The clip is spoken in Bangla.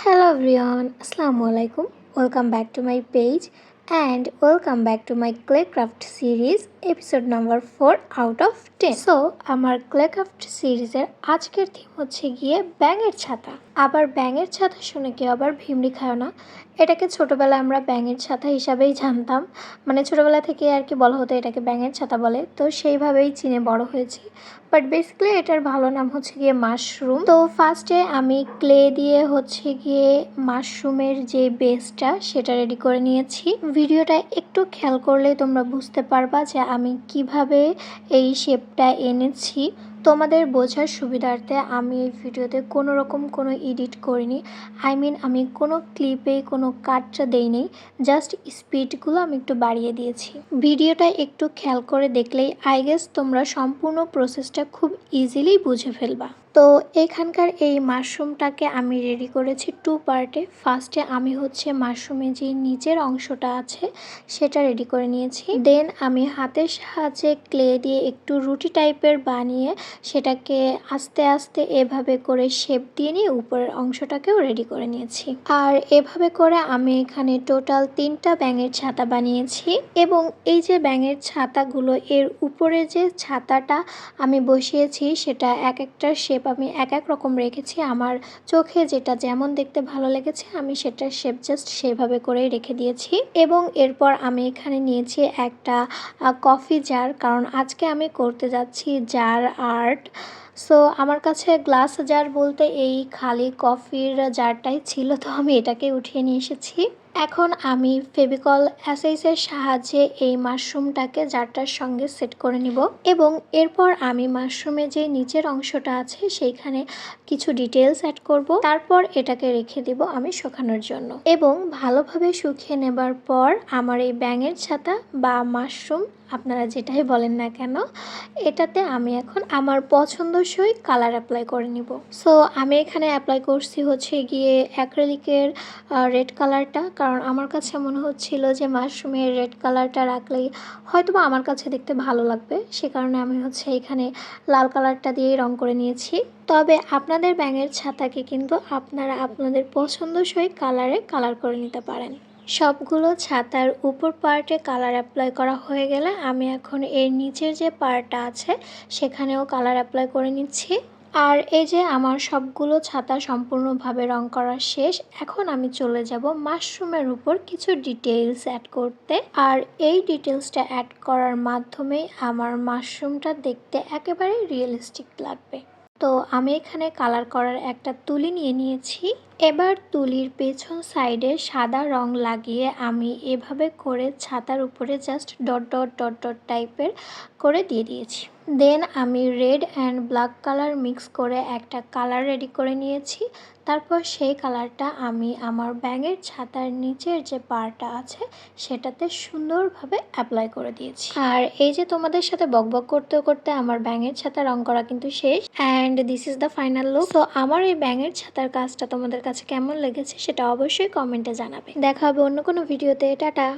Hello everyone, Assalamu alaikum. Welcome back to my page and welcome back to my clay craft series episode number 4 out of 10. So, আমার clay craft সিরিজের আজকের থিম হচ্ছে গিয়ে ব্যাঙের ছাতা আবার ব্যাঙের ছাতা শুনে কেউ আবার ভিমড়ি খায় না। এটাকে ছোটোবেলায় আমরা ব্যাঙের ছাতা হিসাবেই জানতাম। মানে ছোটোবেলা থেকে আর কি বলা হতো এটাকে ব্যাঙের ছাতা বলে। তো সেইভাবেই চিনে বড় হয়েছি। বাট বেসিক্যালি এটার ভালো নাম হচ্ছে গিয়ে মাশরুম তো ফার্স্টে আমি ক্লে দিয়ে হচ্ছে গিয়ে মাশরুমের যে বেসটা সেটা রেডি করে নিয়েছি। ভিডিওটা একটু খেয়াল করলে তোমরা বুঝতে পারবা যে আমি কীভাবে এই শেপটা এনেছি। তোমাদের বোঝার সুবিধার্থে আমি এই ভিডিওতে কোনো রকম কোনো এডিট করিনি। আই মিন আমি কোনো ক্লিপে কোনো কাটটা দেইনি জাস্ট স্পিডগুলো আমি একটু বাড়িয়ে দিয়েছি। ভিডিওটা একটু খেয়াল করে দেখলেই আই গেস তোমরা সম্পূর্ণ প্রসেসটা খুব ইজিলি বুঝে ফেলবা। তো এখানকার এই মাশরুমটাকে আমি রেডি করেছি টু পার্টে ফার্স্টে আমি হচ্ছে মাশরুমের যে নিচের অংশটা আছে, সেটা রেডি করে নিয়েছি। দেন আমি হাতের সাহায্যে ক্লে দিয়ে একটু রুটি টাইপের বানিয়ে সেটাকে আস্তে আস্তে এভাবে করে শেপ দিয়ে নিয়ে উপরের অংশটাকেও রেডি করে নিয়েছি। আর এভাবে করে আমি এখানে টোটাল তিনটা ব্যাঙের ছাতা বানিয়েছি এবং এই যে ব্যাঙের ছাতাগুলো, এর উপরে যে ছাতাটা আমি বসিয়েছি, সেটা এক একটা শেপ আমি এক এক রকম রেখেছি। আমার চোখে যেটা যেমন দেখতে ভালো লেগেছে, আমি সেটা শেপ জাস্ট সেভাবে করেই রেখে দিয়েছি। এবং এরপর আমি এখানে নিয়েছি একটা কফি জার কারণ আজকে আমি করতে যাচ্ছি জার আর্ট সো আমার কাছে গ্লাস জার বলতে এই খালি কফির জারটাই ছিল, তো আমি এটাকে উঠিয়ে নিয়ে এসেছি। এখন আমি ফেভিকল অ্যাসাইসের সাহায্যে এই মাশরুমটাকে জারটার সঙ্গে সেট করে নিব এবং এরপর আমি মাশরুমে যে নিচের অংশটা আছে সেইখানে কিছু ডিটেলস অ্যাড করব। তারপর এটাকে রেখে দিব আমি শুকানোর জন্য। এবং ভালোভাবে শুকিয়ে নেবার পর আমার এই ব্যাঙের ছাতা বা মাশরুম আপনারা যেটাই বলেন না কেন, এটাতে আমি এখন আমার পছন্দসই কালার অ্যাপ্লাই করে নিব। সো আমি এখানে অ্যাপ্লাই করছি হচ্ছে গিয়ে অ্যাক্রেলিকের রেড কালারটা কারণ আমার কাছে মনে হচ্ছিল যে মাশরুমের রেড কালারটা রাখলেই হয়তো আমার কাছে দেখতে ভালো লাগবে। সে কারণে আমি হচ্ছে এখানে লাল কালারটা দিয়েই রং করে নিয়েছি। তবে আপনাদের ব্যাঙের ছাতাকে কিন্তু আপনারা আপনাদের পছন্দসই কালারে কালার করে নিতে পারেন। সবগুলো ছাতার উপর পার্টে কালার অ্যাপ্লাই করা হয়ে গেলে আমি এখন এর নিচের যে পার্টটা আছে, সেখানেও কালার অ্যাপ্লাই করে নিচ্ছি। আর এই যে আমার সবগুলো ছাতা সম্পূর্ণভাবে রং করা শেষ, এখন আমি চলে যাব মাশরুমের উপর কিছু ডিটেলস অ্যাড করতে। আর এই ডিটেলসটা অ্যাড করার মাধ্যমে আমার মাশরুমটা দেখতে একেবারে রিয়েলিস্টিক লাগবে। তো আমি এখানে কালার করার একটা তুলি নিয়ে নিয়েছি। এবার তুলির পেছন সাইডে সাদা রং লাগিয়ে আমি এভাবে করে ছাতার উপরে just dot dot dot dot টাইপের করে দিয়ে দিয়েছি। দেন আমি red and black colour mix করে একটা কালার রেডি করে নিয়েছি। তারপর সেই কালারটা আমি আমার ব্যাঙের ছাতার নিচের যে পারটা আছে, সেটাতে সুন্দরভাবে অ্যাপ্লাই করে দিয়েছি। আর এই যে তোমাদের সাথে বকবক করতে করতে আমার ব্যাঙের ছাতা রং করা কিন্তু শেষ। And this is the final look. তো আমার এই ব্যাঙের ছাতার কাজটা তোমাদের কাছে কেমন লেগেছে, সেটা অবশ্যই কমেন্টে জানাবে। দেখা হবে অন্য কোনো ভিডিওতে। টাটা!